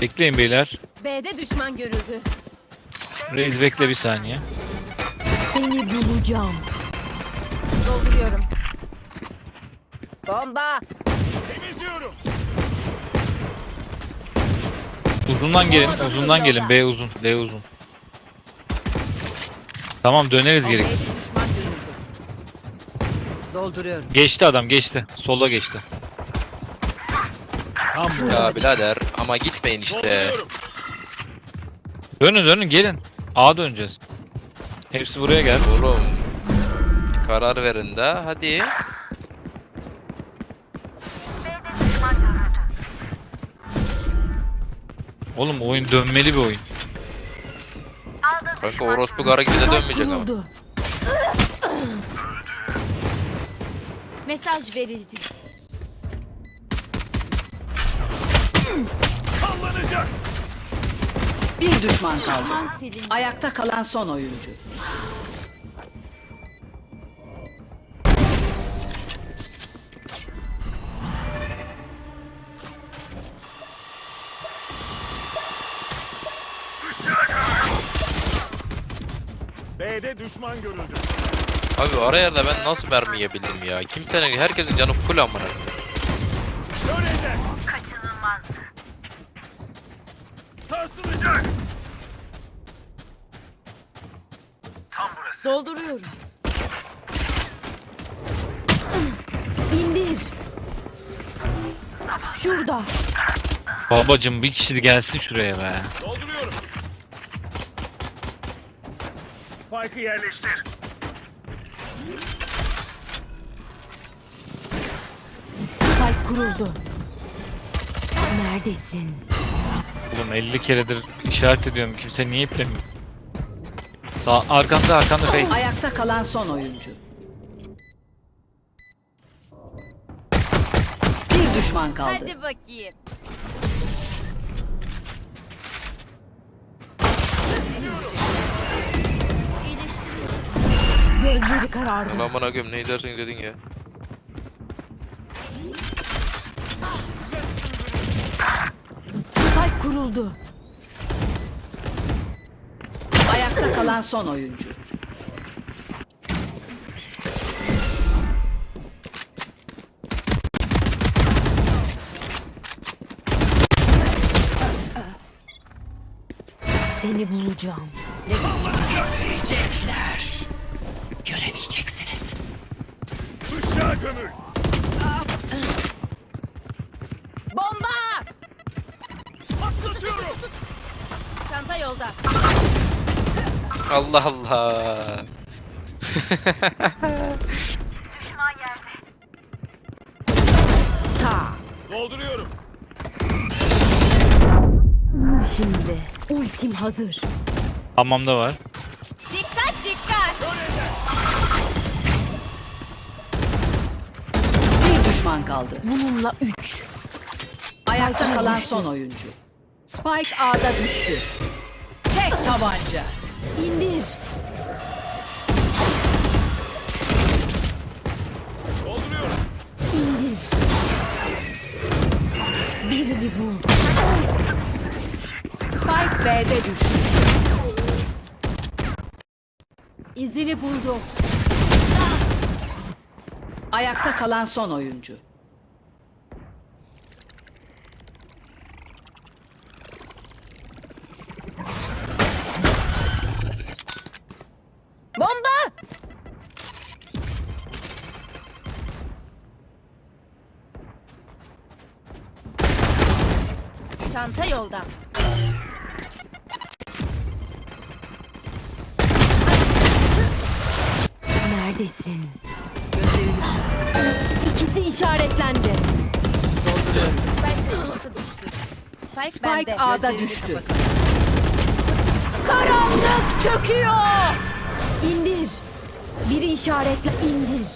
Bekleyin beyler. B'de düşman görüldü. Reis bekle bir saniye. Seni bulacağım. Dolduruyorum. Bomba. Temizliyorum. Uzundan gelin, uzundan gelin. B uzun, B uzun. Tamam döneriz gerekirse. Düşman görüldü. Dolduruyorum. Geçti adam, geçti. Sola geçti. Tam. Ya birader ama gitmeyin işte. Dönün dönün gelin. A döneceğiz. Hepsi buraya gel. Oğlum. bir Karar verin de hadi. Oğlum oyun dönmeli bir oyun. Kanka orospu kara gibi de dönmeyecek ama. Mesaj verildi. Sallanacak. Bir düşman kaldı. Düşman. Ayakta kalan son oyuncu. B'de düşman görüldü. Abi o ara yerde ben nasıl mermi yiyebildim ya? Kimsenin herkesin canı full amına. Görevde. Kaçınılmaz. Sarsılacak. Tam burası. Dolduruyorum. İndir. Şurada. Babacım bir kişi gelsin şuraya be. Dolduruyorum. Spike'ı yerleştir. Spike kuruldu. Neredesin? Oğlum 50 keredir işaret ediyorum. Kimse niye iplemiyor? Sağ arkanda arkanda fake. Ayakta kalan son oyuncu. Bir düşman kaldı. Hadi bakayım. Gözleri karardı. Ulan amına koyayım ne dersin dedin ya. Spike kuruldu. Ayakta kalan son oyuncu. Seni bulacağım. Titriyecekler. Göremeyeceksiniz. Işığa gömül. Allah Allah. Ta. Dolduruyorum. Şimdi. Ultim hazır. Hamamda var. Dikkat dikkat. Bir düşman kaldı. Bununla üç. Ayakta kalan son oyuncu. Spike A'da düştü. İndir. Dolduruyorum. İndir. Birini buldum. Spike B'de düştü. İzini buldum. Ayakta kalan son oyuncu. Bomba! Çanta yolda. Neredesin? Gözlerini İkisi işaretlendi. dolduruyorum. Spike, Spike bende. A'da düştü. Karanlık çöküyor. İndir. Biri işaretle indir.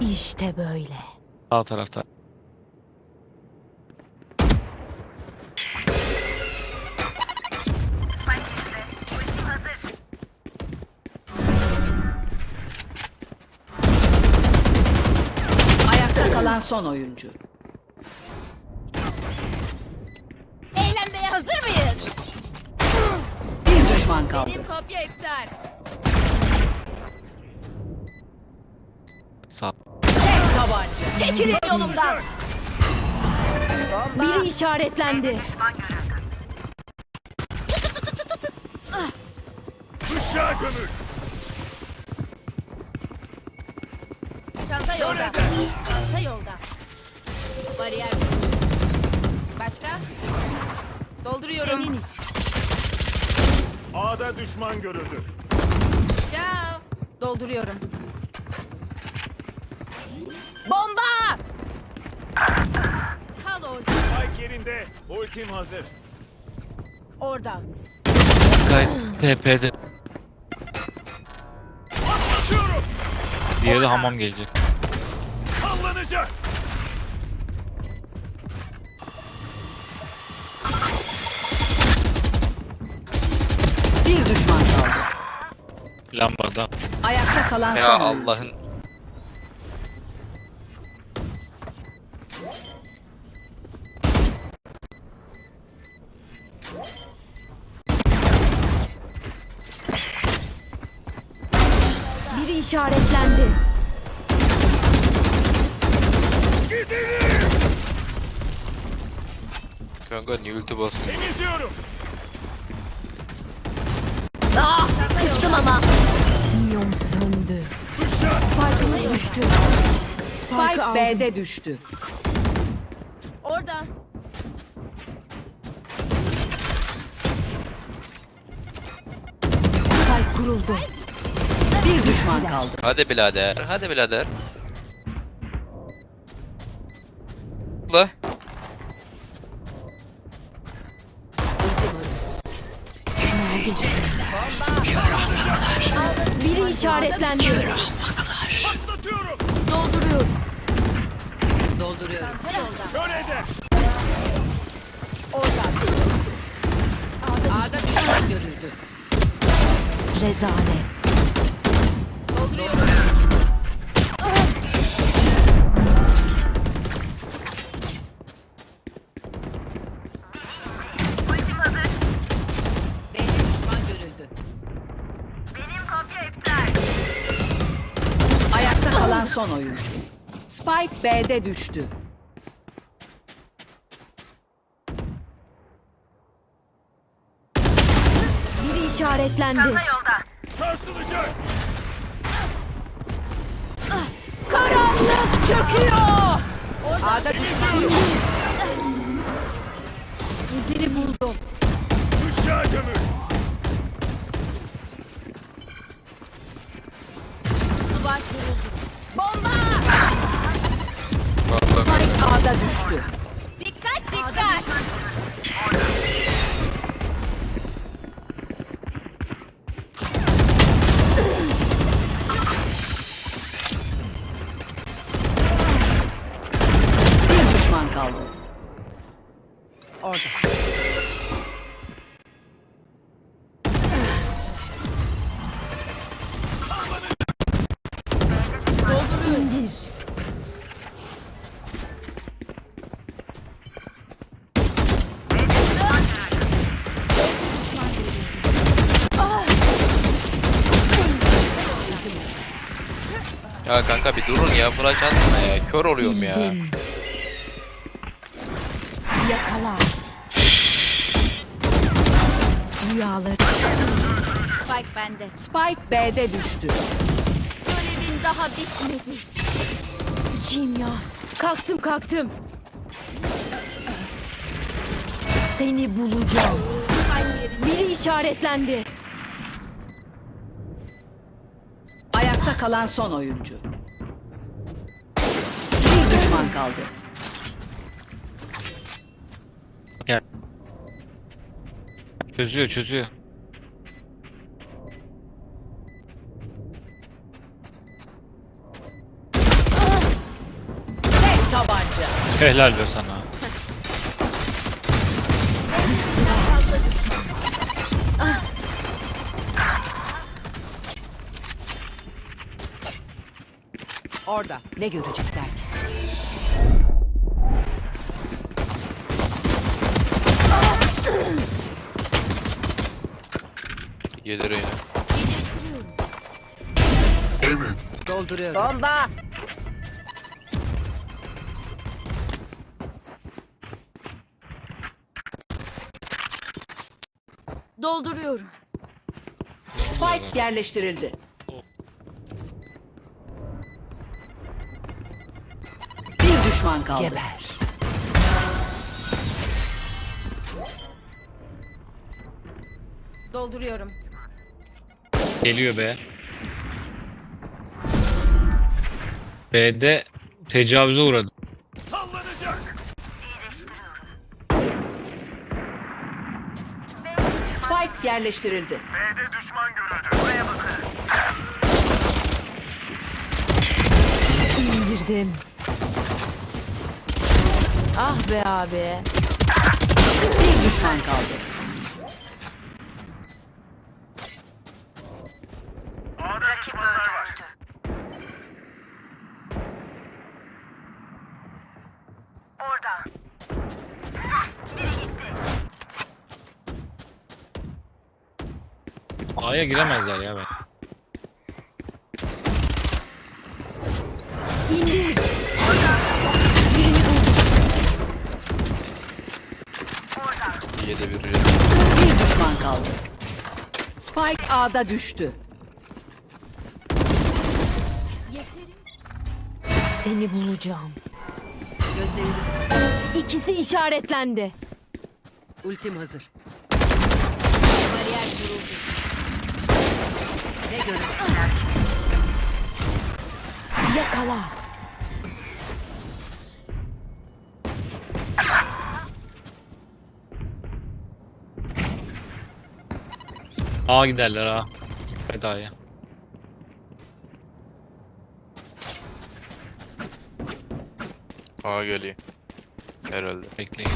İşte böyle. Sağ tarafta. Son oyuncu. hazır mıyız? Bir düşman kaldı. Benim kopya iptal. Sağ. Tek tabanca. Çekilin yolumdan. Biri işaretlendi. Işığa gömül. Çanta yolda. Çanta yolda. Bariyer. Başka? Dolduruyorum. Senin için. A'da düşman görüldü. Ciao. Dolduruyorum. Bomba! Kal orada. Spike yerinde. Ultim hazır. Orada. Sky TP'de. Atıyorum. Diğeri de hamam gelecek. Sallanacak. Bir düşman kaldı. Lambada. Ayakta kalan Ya son oyuncu. Allah'ın Biri işaretlendi. Kanka niye ulti basın? Temizliyorum. Ah! Kıstım ama. Minyon söndü. Spike'ımız düştü. Spike aldım. B'de düştü. Orada. Spike kuruldu. Bir düşman kaldı. Hadi birader, hadi birader. Biri işaretlendi. Atlatıyorum. Dolduruyorum. Dolduruyorum. Şöyle Orada. A'da düşman görüldü. Rezalet. Dolduruyorum. Son oyuncu. Spike B'de düştü. Biri işaretlendi. Sarsılacak. Karanlık çöküyor. A'da düşman yok. İzini buldum. Düşman kaldı. Orada. İndir. Ya kanka bir durun ya, flash atma ya. Kör oluyorum ya. Yakala. Rüyaları. Spike bende. Spike B'de düştü. Görevin daha bitmedi. Sıçayım ya. Kalktım kalktım. Seni bulacağım. Biri işaretlendi. Ayakta kalan son oyuncu. Bir düşman kaldı. Gel. Çözüyor çözüyor. Tek tabanca. Helal be sana. Orada. Ne görecekler Gelir yine. Dolduruyorum. Bomba. Dolduruyorum. Spike yerleştirildi. Bir düşman kaldı. Geber. Dolduruyorum. Geliyor be. B'de tecavüze uğradı. Sallanacak. Spike yerleştirildi. B'de düşman görüldü. Buraya bakın. İndirdim. Ah be abi. Bir düşman kaldı. A'da düşmanlar var. A'ya giremezler ya ben. İndir. Birini buldum. Bir Bir düşman kaldı. Spike A'da düştü. Seni bulacağım. Gözlerini İkisi işaretlendi. ultim hazır. Ne görecekler? Yakala. A giderler A. Dikkat A'ya. A geliyor. Herhalde. Bekleyin.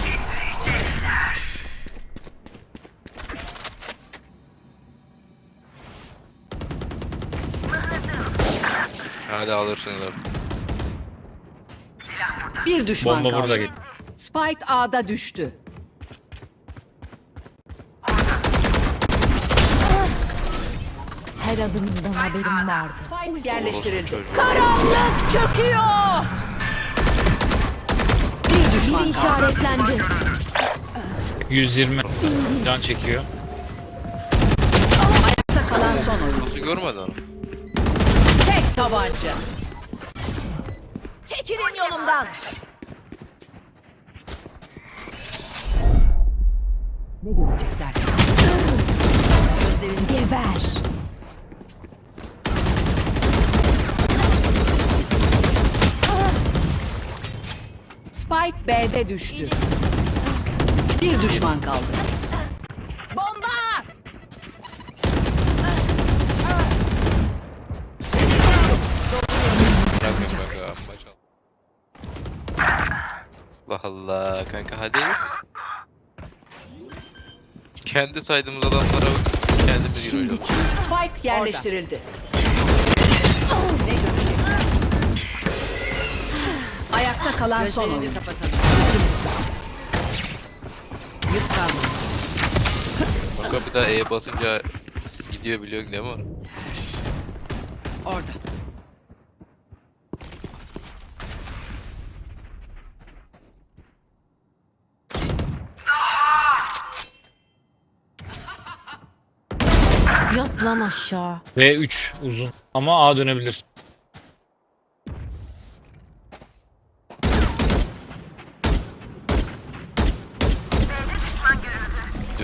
Hadi alırsınız artık. Bir düşman Bomba kaldı. burada git. Spike A'da düştü. Her adımından haberim vardı. Spike yerleştirildi. Karanlık çöküyor. Bir düşman Biri işaretlendi. 120 can çekiyor. Ayakta kalan son oyun. Nasıl görmedi onu? Tabanca. Çekilin yolumdan. Ne görecekler? Gözlerini Geber. Spike B'de düştü. Bir düşman kaldı. Bomba. Bırakın kanka. Maç al. Allah Allah kanka hadi. Kendi saydığımız adamlara. Kendimiz oynadık. Spike yerleştirildi. Ne? Ayakta kalan son oyun. Yük kalmadı. Kanka bir daha E basınca gidiyor biliyorsun değil mi? Orada. Lan aşağı. B3 uzun. Ama A dönebilir.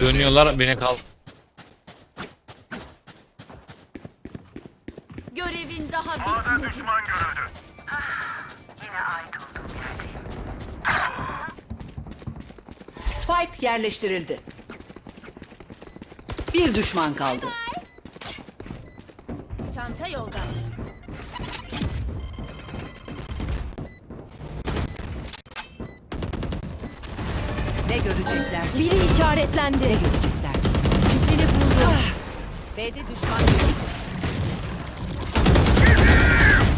Dönüyorlar beni kal. Görevin daha bitmedi. Düşman görüldü. Spike yerleştirildi. Bir düşman kaldı. Çanta yolda. Ne görecekler? Biri işaretlendi. Ne görecekler? Seni buldum. B'de düşman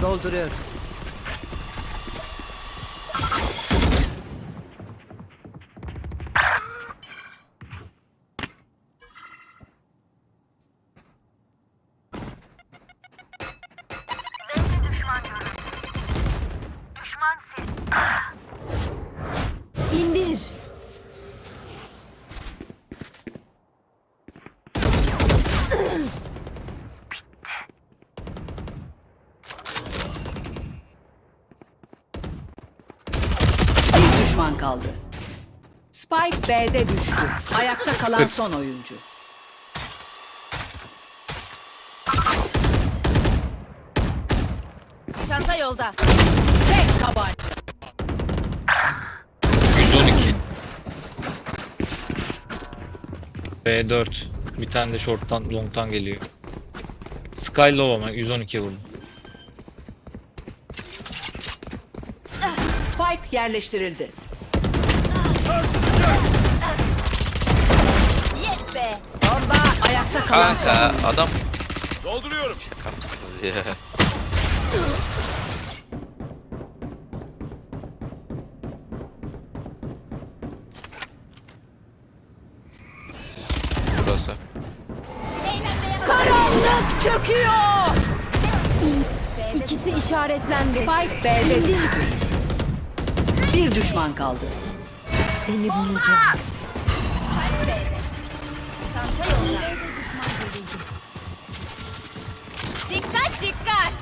Dolduruyorum. Düşman kaldı. Spike B'de düştü. Ayakta kalan son oyuncu. Çanta yolda. Tek tabanca. 112. B4. Bir tane de short'tan long'tan geliyor. Sky low ama 112 vurdum. Spike yerleştirildi. Yes be. Bomba ayakta kalan Kanka adam Dolduruyorum. şaka mısınız ya? Burası. Karanlık çöküyor. İkisi işaretlendi. Spike B'de. Bir düşman kaldı. Seni bulacağım. Çanta yolda. Dikkat dikkat.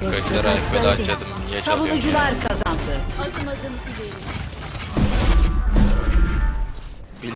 Göklere veda. Niye çalıyorum? Savunucular kazandı. Adım adım ileri.